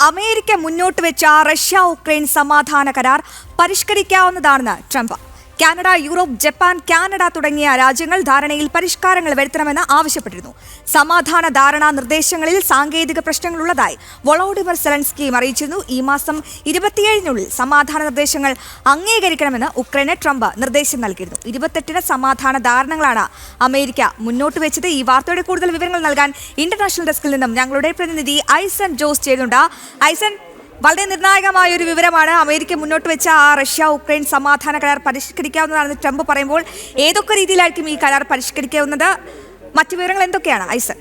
America മുന്നോട്ട് വെച്ച Russia Ukraine സമാധാന കരാർ പരിഷ്കരിക്കാവുന്നതാണെന്ന് Trump Canada Europe Japan Canada തുടങ്ങിയ രാജ്യങ്ങൾ ധാരണയിൽ പരിഷ്കാരങ്ങൾ വരുത്തണമെന്ന് ആവശ്യപ്പെട്ടിരുന്നു. സമാധാന ധാരണാ നിർദ്ദേശങ്ങളിൽ സാങ്കേതിക പ്രശ്നങ്ങളുള്ളതായി വളോഡിമർ സെലൻസ്കിയും അറിയിച്ചിരുന്നു. ഈ മാസം ഇരുപത്തിയേഴിനുള്ളിൽ സമാധാന നിർദ്ദേശങ്ങൾ അംഗീകരിക്കണമെന്ന് ഉക്രൈന് ട്രംപ് നിർദ്ദേശം നൽകിയിരുന്നു. ഇരുപത്തെട്ടിന് സമാധാന ധാരണകളാണ് അമേരിക്ക മുന്നോട്ട് വെച്ചത്. ഈ വാർത്തയുടെ കൂടുതൽ വിവരങ്ങൾ നൽകാൻ ഇന്റർനാഷണൽ ഡെസ്കിൽ നിന്നും ഞങ്ങളുടെ പ്രതിനിധി ഐസൻ ജോസ് ചെയ്യുന്നുണ്ട് ഐസൻ വളരെ നിർണായകമായ ഒരു വിവരമാണ് അമേരിക്ക മുന്നോട്ട് വെച്ച ആ റഷ്യ ഉക്രൈൻ സമാധാന കരാർ പരിഷ്കരിക്കാവുന്നതാണെന്ന് ട്രംപ് പറയുമ്പോൾ ഏതൊക്കെ രീതിയിലായിരിക്കും ഈ കരാർ പരിഷ്കരിക്കാവുന്നത്? മറ്റു വിവരങ്ങൾ എന്തൊക്കെയാണ്? ഐസൻ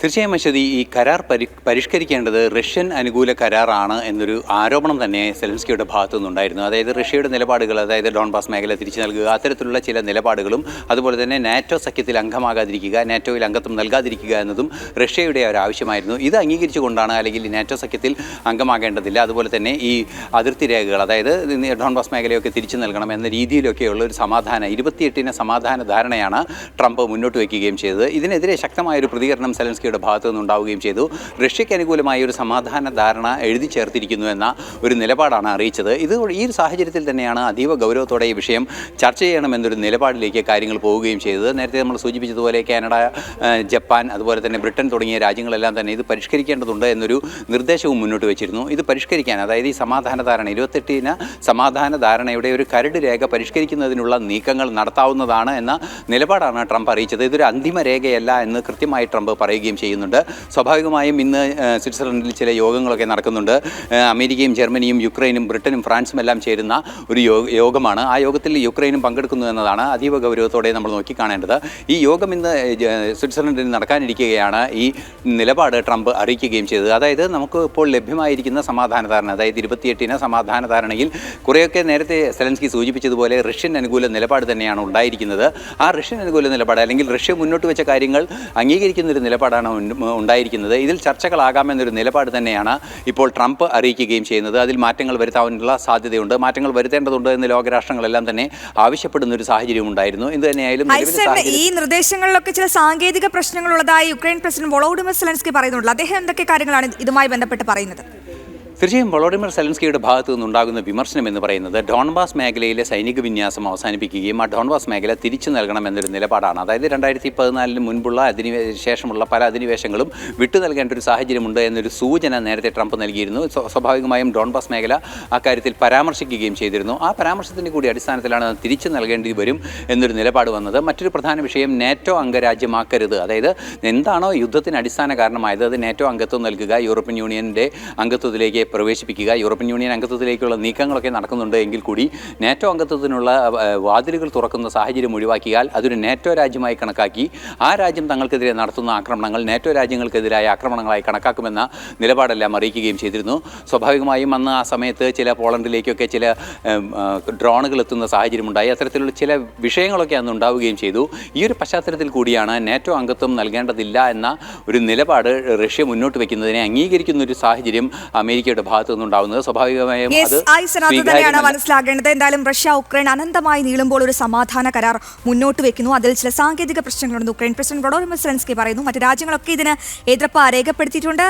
തീർച്ചയായും അശ്വതി ഈ കരാർ പരി പരിഷ്കരിക്കേണ്ടത് റഷ്യൻ അനുകൂല കരാറാണ് എന്നൊരു ആരോപണം തന്നെ സെലൻസ്കിയുടെ ഭാഗത്തു നിന്നുണ്ടായിരുന്നു അതായത് റഷ്യയുടെ നിലപാടുകൾ അതായത് ഡോൺബാസ് മേഖല തിരിച്ചു നൽകുക അത്തരത്തിലുള്ള ചില നിലപാടുകളും അതുപോലെ തന്നെ നാറ്റോ സഖ്യത്തിൽ അംഗമാകാതിരിക്കുക നാറ്റോയിൽ അംഗത്വം നൽകാതിരിക്കുക എന്നതും റഷ്യയുടെ ഒരു ആവശ്യമായിരുന്നു. ഇത് അംഗീകരിച്ചുകൊണ്ടാണ് അല്ലെങ്കിൽ നാറ്റോ സഖ്യത്തിൽ അംഗമാകേണ്ടതില്ല. അതുപോലെ തന്നെ ഈ അതിർത്തി രേഖകൾ അതായത് ഡോൺബാസ് മേഖലയൊക്കെ തിരിച്ചു നൽകണം എന്ന രീതിയിലൊക്കെയുള്ള ഒരു സമാധാന ഇരുപത്തിയെട്ടിന് സമാധാന ധാരണയാണ് ട്രംപ് മുന്നോട്ട് വയ്ക്കുകയും ചെയ്തത്. ഇതിനെതിരെ ശക്തമായ ഒരു പ്രതികരണം സെലൻസ്കിയുടെ ഭാഗത്തു നിന്നുണ്ടാവുകയും ചെയ്തു. റഷ്യയ്ക്ക് അനുകൂലമായ ഒരു സമാധാന ധാരണ എഴുതി ചേർത്തിരിക്കുന്നു എന്ന ഒരു നിലപാടാണ് അറിയിച്ചത്. ഇത് ഈ ഒരു സാഹചര്യത്തിൽ തന്നെയാണ് അതീവ ഗൗരവത്തോടെ ഈ വിഷയം ചർച്ച ചെയ്യണമെന്നൊരു നിലപാടിലേക്ക് കാര്യങ്ങൾ പോവുകയും ചെയ്തത്. നേരത്തെ നമ്മൾ സൂചിപ്പിച്ചതുപോലെ കാനഡ ജപ്പാൻ അതുപോലെ തന്നെ ബ്രിട്ടൻ തുടങ്ങിയ രാജ്യങ്ങളെല്ലാം തന്നെ ഇത് പരിഷ്കരിക്കേണ്ടതുണ്ട് എന്നൊരു നിർദ്ദേശവും മുന്നോട്ട് വെച്ചിരുന്നു. ഇത് പരിഷ്കരിക്കാൻ അതായത് ഈ സമാധാന ധാരണ ഇരുപത്തെട്ടിന് സമാധാന ധാരണയുടെ ഒരു കരട് രേഖ പരിഷ്കരിക്കുന്നതിനുള്ള നീക്കങ്ങൾ നടത്താവുന്നതാണ് എന്ന നിലപാടാണ് ട്രംപ് അറിയിച്ചത്. ഇതൊരു അന്തിമ രേഖയല്ല എന്ന് കൃത്യമായി ട്രംപ് പറയുകയും ചെയ്യുന്നുണ്ട്. സ്വാഭാവികമായും ഇന്ന് സ്വിറ്റ്സർലൻഡിൽ ചില യോഗങ്ങളൊക്കെ നടക്കുന്നുണ്ട്. അമേരിക്കയും ജർമ്മനിയും യുക്രൈനും ബ്രിട്ടനും ഫ്രാൻസും എല്ലാം ചേരുന്ന ഒരു യോഗമാണ്. ആ യോഗത്തിൽ യുക്രൈനും പങ്കെടുക്കുന്നു എന്നതാണ് അതീവ ഗൗരവത്തോടെ നമ്മൾ നോക്കിക്കാണേണ്ടത്. ഈ യോഗം ഇന്ന് സ്വിറ്റ്സർലൻഡിൽ നടക്കാനിരിക്കുകയാണ് ഈ നിലപാട് ട്രംപ് അറിയിക്കുകയും ചെയ്തത്. അതായത് നമുക്ക് ഇപ്പോൾ ലഭ്യമായിരിക്കുന്ന സമാധാന ധാരണ അതായത് ഇരുപത്തിയെട്ടിന് സമാധാന ധാരണയിൽ കുറേയൊക്കെ നേരത്തെ സെലൻസ്കി സൂചിപ്പിച്ചതുപോലെ റഷ്യൻ അനുകൂല നിലപാട് തന്നെയാണ് ഉണ്ടായിരിക്കുന്നത്. ആ റഷ്യൻ അനുകൂല നിലപാട് അല്ലെങ്കിൽ റഷ്യ മുന്നോട്ട് വെച്ച കാര്യങ്ങൾ അംഗീകരിക്കുന്ന ഒരു നിലപാടാണ് ഉണ്ടായിരിക്കുന്നത്. ഇതിൽ ചർച്ചകളാകാമെന്നൊരു നിലപാട് തന്നെയാണ് ഇപ്പോൾ ട്രംപ് അറിയിക്കുകയും ചെയ്യുന്നത്. അതിൽ മാറ്റങ്ങൾ വരുത്താനുള്ള സാധ്യതയുണ്ട്. മാറ്റങ്ങൾ വരുത്തേണ്ടതുണ്ട് എന്ന് ലോകരാഷ്ട്രങ്ങളെല്ലാം തന്നെ ആവശ്യപ്പെടുന്ന ഒരു സാഹചര്യം ഉണ്ടായിരുന്നു. ഇത് തന്നെയായാലും ഈ നിർദ്ദേശങ്ങളിലൊക്കെ ചില സാങ്കേതിക പ്രശ്നങ്ങളുള്ളതായി യുക്രൈൻ പ്രസിഡന്റ് വോളോഡിമർ സെലൻസ്കി പറയുന്നുള്ളൂ അദ്ദേഹം എന്തൊക്കെ കാര്യങ്ങളാണ് ഇതുമായി ബന്ധപ്പെട്ട് പറയുന്നത്? തീർച്ചയായും വളോഡിമിർ സെലൻസ്കിയുടെ ഭാഗത്തു നിന്നുണ്ടാകുന്ന വിമർശനം എന്ന് പറയുന്നത് ഡോൺബാസ് മേഖലയിലെ സൈനിക വിന്യാസം അവസാനിപ്പിക്കുകയും ആ ഡോൺബാസ് മേഖല തിരിച്ചു നൽകണം എന്നൊരു നിലപാടാണ്. അതായത് രണ്ടായിരത്തി പതിനാലിന് മുൻപുള്ള അധിനിവേ ശേഷമുള്ള പല അധിനിവേശങ്ങളും വിട്ടു നൽകേണ്ട ഒരു സാഹചര്യമുണ്ട് എന്നൊരു സൂചന നേരത്തെ ട്രംപ് നൽകിയിരുന്നു. സ്വാഭാവികമായും ഡോൺബാസ് മേഖല അക്കാര്യത്തിൽ പരാമർശിക്കുകയും ചെയ്തിരുന്നു. ആ പരാമർശത്തിന്റെ കൂടി അടിസ്ഥാനത്തിലാണ് തിരിച്ചു നൽകേണ്ടി വരും എന്നൊരു നിലപാട് വന്നത്. മറ്റൊരു പ്രധാന വിഷയം നാറ്റോ അംഗരാജ്യമാക്കരുത്. അതായത് എന്താണോ യുദ്ധത്തിന് അടിസ്ഥാന കാരണമായത്. അത് നാറ്റോ അംഗത്വം നൽകുക യൂറോപ്യൻ യൂണിയന്റെ അംഗത്വത്തിലേക്ക് പ്രവേശിപ്പിക്കുക. യൂറോപ്യൻ യൂണിയൻ അംഗത്വത്തിലേക്കുള്ള നീക്കങ്ങളൊക്കെ നടക്കുന്നുണ്ട് എങ്കിൽ കൂടി നാറ്റോ അംഗത്വത്തിനുള്ള വാതിലുകൾ തുറക്കുന്ന സാഹചര്യം ഒഴിവാക്കിയാൽ അതൊരു നാറ്റോ രാജ്യമായി കണക്കാക്കി ആ രാജ്യം തങ്ങൾക്കെതിരെ നടത്തുന്ന ആക്രമണങ്ങൾ നാറ്റോ രാജ്യങ്ങൾക്കെതിരായ ആക്രമണങ്ങളായി കണക്കാക്കുമെന്ന നിലപാടെല്ലാം അറിയിക്കുകയും ചെയ്തിരുന്നു. സ്വാഭാവികമായും അന്ന് ആ സമയത്ത് ചില പോളണ്ടിലേക്കൊക്കെ ചില ഡ്രോണുകൾ എത്തുന്ന സാഹചര്യമുണ്ടായി. അത്തരത്തിലുള്ള ചില വിഷയങ്ങളൊക്കെ അന്ന് ഉണ്ടാവുകയും ചെയ്തു. ഈ ഒരു പശ്ചാത്തലത്തിൽ കൂടിയാണ് നാറ്റോ അംഗത്വം നൽകേണ്ടതില്ല എന്ന ഒരു നിലപാട് റഷ്യ മുന്നോട്ട് വയ്ക്കുന്നതിനെ അംഗീകരിക്കുന്ന ഒരു സാഹചര്യം അമേരിക്കയുടെ ഭാഗത്തു നിന്നുണ്ടാവുന്നത് സ്വാഭാവികമായും അത് തന്നെയാണ് മനസ്സിലാക്കേണ്ടത് മനസ്സിലാകേണ്ടത്. എന്തായാലും റഷ്യ ഉക്രൈൻ അനന്തമായി നീളുമ്പോൾ ഒരു സമാധാന കരാർ മുന്നോട്ട് വെക്കുന്നു. അതിൽ ചില സാങ്കേതിക പ്രശ്നങ്ങളുണ്ട്. ഉക്രൈൻ പ്രസിഡന്റ് വൊളോഡിമർ സെലൻസ്കി പറയുന്നു. മറ്റു രാജ്യങ്ങളൊക്കെ ഇതിന് എതിർപ്പ് രേഖപ്പെടുത്തിയിട്ടുണ്ട്.